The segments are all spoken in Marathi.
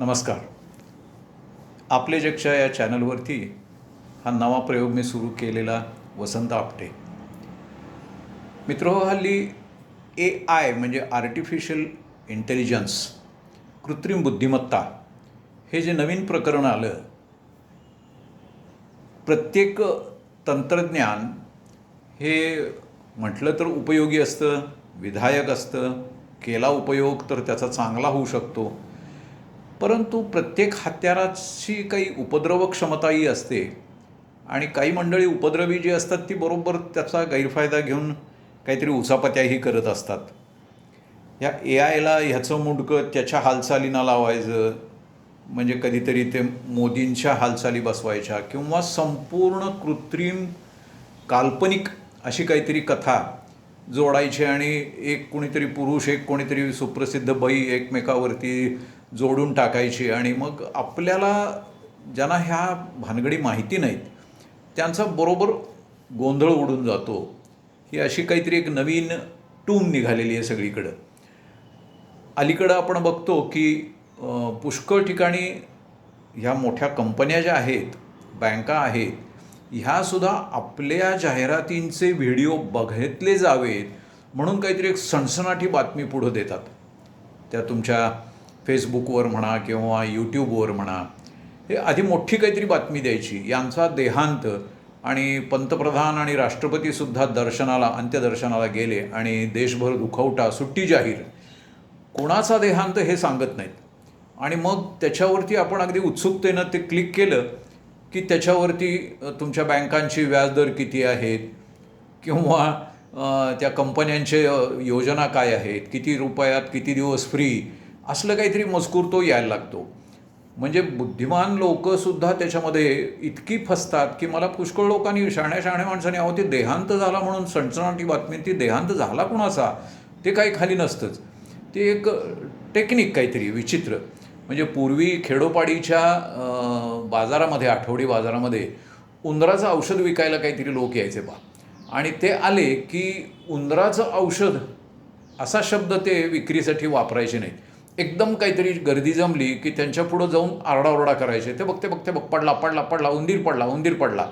नमस्कार. आपले जगच्या या चॅनलवरती हा नवा प्रयोग मी सुरू केलेला वसंत आपटे. मित्र हल्ली ए आय म्हणजे आर्टिफिशियल इंटेलिजन्स कृत्रिम बुद्धिमत्ता हे जे नवीन प्रकरण आलं प्रत्येक तंत्रज्ञान हे म्हटलं तर उपयोगी असतं विधायक असतं केला उपयोग तर त्याचा चांगला होऊ शकतो. परंतु प्रत्येक हत्याराची काही उपद्रव क्षमताही असते. आणि काही मंडळी उपद्रवी जी असतात ती बरोबर त्याचा गैरफायदा घेऊन काहीतरी उचापत्याही करत असतात. ह्या ए आयला ह्याचं मुंडकं त्याच्या हालचालींना लावायचं म्हणजे कधीतरी ते मोदींच्या हालचाली बसवायच्या किंवा संपूर्ण कृत्रिम काल्पनिक अशी काहीतरी कथा जोडायचे आणि एक कोणीतरी पुरुष एक कोणीतरी सुप्रसिद्ध बाई एकमेकावरती जोडून टाकायची. आणि मग आपल्याला ज्यांना ह्या भानगडी माहिती नाहीत त्यांचा बरोबर गोंधळ उडून जातो. ही अशी काहीतरी एक नवीन टूम निघालेली आहे सगळीकडं. अलीकडं आपण बघतो की पुष्कळ ठिकाणी ह्या मोठ्या कंपन्या ज्या आहेत बँका आहेत ह्यासुद्धा आपल्या जाहिरातींचे व्हिडिओ बघितले जावेत म्हणून काहीतरी एक सणसणाटी बातमी पुढं देतात. त्या तुमच्या फेसबुकवर म्हणा किंवा यूट्यूबवर म्हणा. हे आधी मोठी काहीतरी बातमी द्यायची. यांचा देहांत आणि पंतप्रधान आणि राष्ट्रपतीसुद्धा दर्शनाला अंत्यदर्शनाला गेले आणि देशभर दुखवटा सुट्टी जाहीर. कोणाचा देहांत हे सांगत नाहीत. आणि मग त्याच्यावरती आपण अगदी उत्सुकतेनं ते क्लिक केलं की त्याच्यावरती तुमच्या बँकांची व्याजदर किती आहेत? किंवा त्या कंपन्यांचे योजना काय आहेत? किती रुपयात किती दिवस फ्री असलं काहीतरी मजकूर तो यायला लागतो. म्हणजे बुद्धिमान लोकंसुद्धा त्याच्यामध्ये इतकी फसतात की मला पुष्कळ लोकांनी शहाण्या शहाण्या माणसाने अहो ते देहांत झाला म्हणून सणसणाटी बातमी ती देहांत झाला कुणाचा? ते काही खाली नसतंच. ते एक टेक्निक काहीतरी विचित्र. म्हणजे पूर्वी खेडोपाडीच्या बाजारामध्ये आठवडी बाजारामध्ये उंदराचं औषध विकायला काहीतरी लोक यायचे बा. आणि ते आले की उंदराचं औषध असा शब्द ते विक्रीसाठी वापरायचे नाहीत. एकदम काहीतरी गर्दी जमली की त्यांच्या पुढं जाऊन आरडाओरडा करायचे. ते बघते बघते बघ पडला पडला पडला उंदीर पडला उंदीर पडला.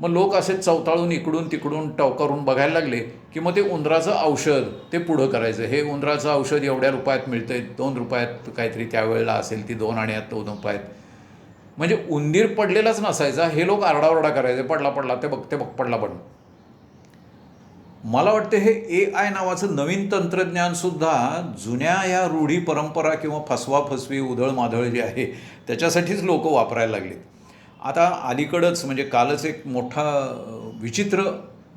मग लोक असे चवताळून इकडून तिकडून टवकारून बघायला लागले की मग ते उंदराचं औषध ते पुढं करायचं. हे उंदराचं औषध एवढ्या रुपयात मिळतंय दोन रुपयात काहीतरी त्यावेळेला असेल ती दोन आणि दोन रुपयात. म्हणजे उंदीर पडलेलाच नसायचा हे लोक आरडाओरडा करायचे पडला पडला ते बघते बघ पडला पण. मला वाटतं हे ए आय नावाचं नवीन तंत्रज्ञानसुद्धा जुन्या या रूढी परंपरा किंवा फसवा फसवी उधळ माधळ जी आहे त्याच्यासाठीच लोक वापरायला लागलेत. आता अलीकडंच म्हणजे कालच एक मोठा विचित्र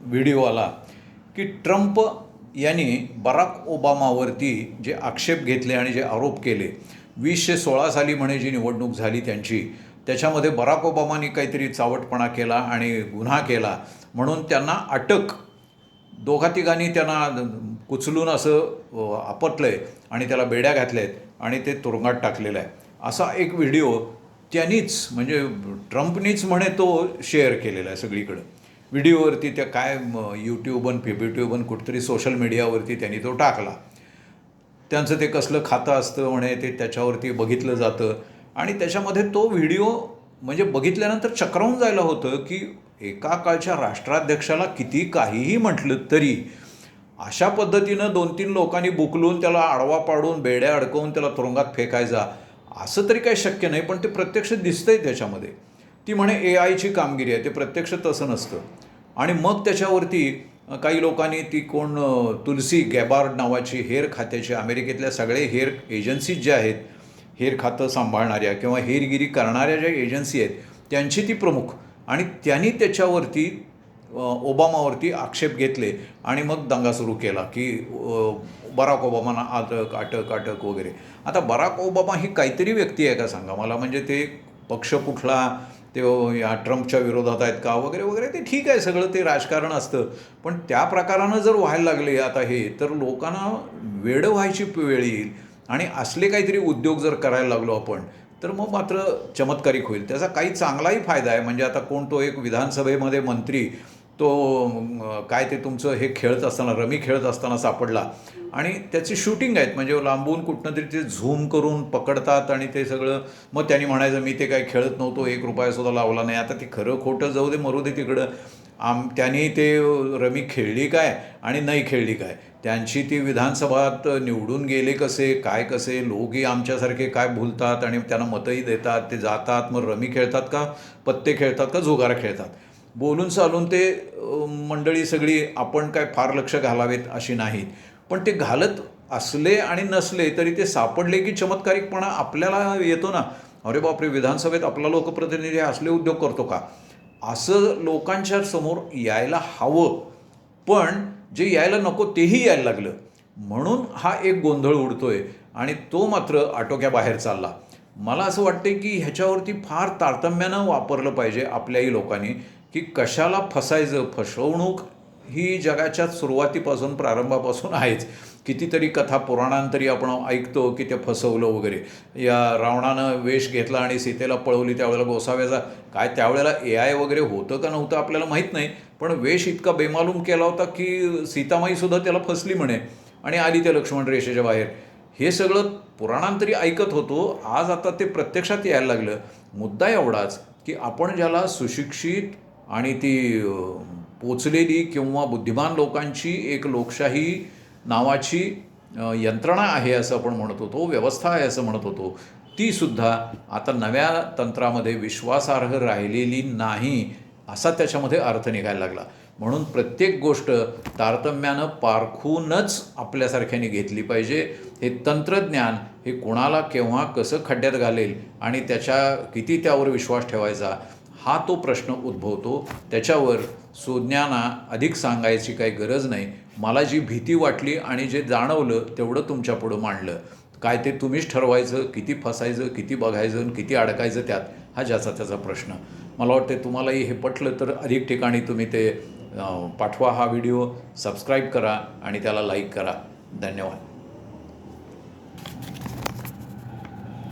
व्हिडिओ आला की ट्रम्प यांनी बराक ओबामावरती जे आक्षेप घेतले आणि जे आरोप केले वीसशे सोळा साली म्हणे जी निवडणूक झाली त्यांची त्याच्यामध्ये बराक ओबामानी काहीतरी चावटपणा केला आणि गुन्हा केला म्हणून त्यांना अटक. दोघा तिघांनी त्यांना कुचलून असं आपटलं आहे आणि त्याला बेड्या घातल्या आहेत आणि ते तुरुंगात टाकलेलं आहे. असा एक व्हिडिओ त्यांनीच म्हणजे ट्रम्पनीच म्हणे तो शेअर केलेला आहे सगळीकडं. व्हिडिओवरती त्या काय यूट्यूबन फेब्युट्यूबन कुठतरी सोशल मीडियावरती त्यांनी तो टाकला. त्यांचं ते कसलं खातं असतं म्हणे ते त्याच्यावरती बघितलं जातं. आणि त्याच्यामध्ये तो व्हिडिओ म्हणजे बघितल्यानंतर चक्रावून जायला होतं की एका काळच्या राष्ट्राध्यक्षाला किती काहीही म्हटलं तरी अशा पद्धतीनं दोन तीन लोकांनी बुकलून त्याला आडवा पाडून बेड्या अडकवून त्याला तुरुंगात फेकायचा. असं तरी काही शक्य नाही पण ते प्रत्यक्ष दिसतंय त्याच्यामध्ये. ती म्हणे ए आयची कामगिरी आहे ते प्रत्यक्ष तसं नसतं. आणि मग त्याच्यावरती काही लोकांनी ती कोण तुलसी गॅबार्ड नावाची हेर खात्याची अमेरिकेतल्या सगळे हेर एजन्सीज ज्या आहेत हेर खातं सांभाळणाऱ्या किंवा हेरगिरी करणाऱ्या ज्या एजन्सी आहेत त्यांची ती प्रमुख. आणि त्यांनी त्याच्यावरती ओबामावरती आक्षेप घेतले आणि मग दंगा सुरू केला की बराक ओबामाना अटक अटक अटक वगैरे. आता बराक ओबामा ही काहीतरी व्यक्ती आहे का सांगा मला? म्हणजे ते पक्ष कुठला? ते या ट्रम्पच्या विरोधात आहेत का? वगैरे वगैरे ते ठीक आहे सगळं ते राजकारण असतं. पण त्या प्रकारानं जर व्हायला लागले आता हे तर लोकांना वेडं व्हायची वेळ येईल. आणि असले काहीतरी उद्योग जर करायला लागलो आपण तर मग मात्र चमत्कारिक होईल. त्याचा काही चांगलाही फायदा आहे. म्हणजे आता कोण तो एक विधानसभेमध्ये मंत्री तो काय ते तुमचं हे खेळत असताना रमी खेळत असताना सापडला. आणि त्याची शूटिंग आहेत. म्हणजे लांबून कुठनं तरी ते झूम करून पकडतात आणि ते सगळं. मग त्यांनी म्हणायचं मी ते काय खेळत नव्हतो. एक रुपयासुद्धा लावला नाही. आता ते खरं खोटं जाऊ दे मरू दे तिकडं. आम त्यांनी ते रमी खेळली काय आणि नाही खेळली काय? त्यांची ती विधानसभात निवडून गेले कसे काय कसे? लोकही आमच्यासारखे काय भुलतात आणि त्यांना मतही देतात. ते जातात. मग रमी खेळतात का? पत्ते खेळतात का? जुगारा खेळतात. बोलून चालून ते मंडळी सगळी आपण काय फार लक्ष घालावेत अशी नाहीत. पण ते घालत असले आणि नसले तरी ते सापडले की चमत्कारिकपणा आपल्याला येतो ना. अरे बापरे विधानसभेत आपला लोकप्रतिनिधी असले उद्योग करतो का? असं लोकांच्या समोर यायला हवं. पण जे यायला नको तेही यायला लागलं. म्हणून हा एक गोंधळ उडतोय आणि तो मात्र आटोक्याबाहेर चालला. मला असं वाटते की ह्याच्यावरती फार तारतम्यानं वापरलं पाहिजे आपल्याही लोकांनी. की कशाला फसायचं? फसवणूक ही जगाच्या सुरुवातीपासून प्रारंभापासून आहेच. कितीतरी कथा पुराणांतरी आपण ऐकतो की ते फसवलं वगैरे. या रावणानं वेश घेतला आणि सीतेला पळवली त्यावेळेला गोसाव्याचा. काय त्यावेळेला ए आय वगैरे होतं का नव्हतं आपल्याला माहीत नाही. पण वेश इतका बेमालूम केला होता की सीतामाईसुद्धा त्याला फसली म्हणे. आणि आली त्या लक्ष्मण रेषेच्या बाहेर. हे सगळं पुराणांतरी ऐकत होतो. आज आता ते प्रत्यक्षात यायला लागलं. मुद्दा एवढाच की आपण ज्याला सुशिक्षित आणि ती पोचलेली किंवा बुद्धिमान लोकांची एक लोकशाही नावाची यंत्रणा आहे असं आपण म्हणत होतो व्यवस्था आहे असं म्हणत होतो. तीसुद्धा आता नव्या तंत्रामध्ये विश्वासार्ह राहिलेली नाही असा त्याच्यामध्ये अर्थ निघायला लागला. म्हणून प्रत्येक गोष्ट तारतम्यानं पारखूनच आपल्यासारख्याने घेतली पाहिजे. हे तंत्रज्ञान हे कोणाला केव्हा कसं खड्ड्यात घालेल आणि त्याच्या किती त्यावर विश्वास ठेवायचा हा तो प्रश्न उद्भवतो. त्याच्यावर सुज्ञाना अधिक सांगायची काही गरज नाही. मला जी भीती वाटली आणि जे जाणवलं तेवढं तुमच्यापुढं मांडलं. काय ते तुम्हीच ठरवायचं किती फसायचं किती बघायचं आणि किती अडकायचं त्यात हा ज्याचा त्याचा प्रश्न. मला वाटते तुम्हालाही हे पटलं तर अधिक ठिकाणी तुम्ही ते पाठवा हा व्हिडिओ सबस्क्राईब करा आणि त्याला लाईक करा. धन्यवाद.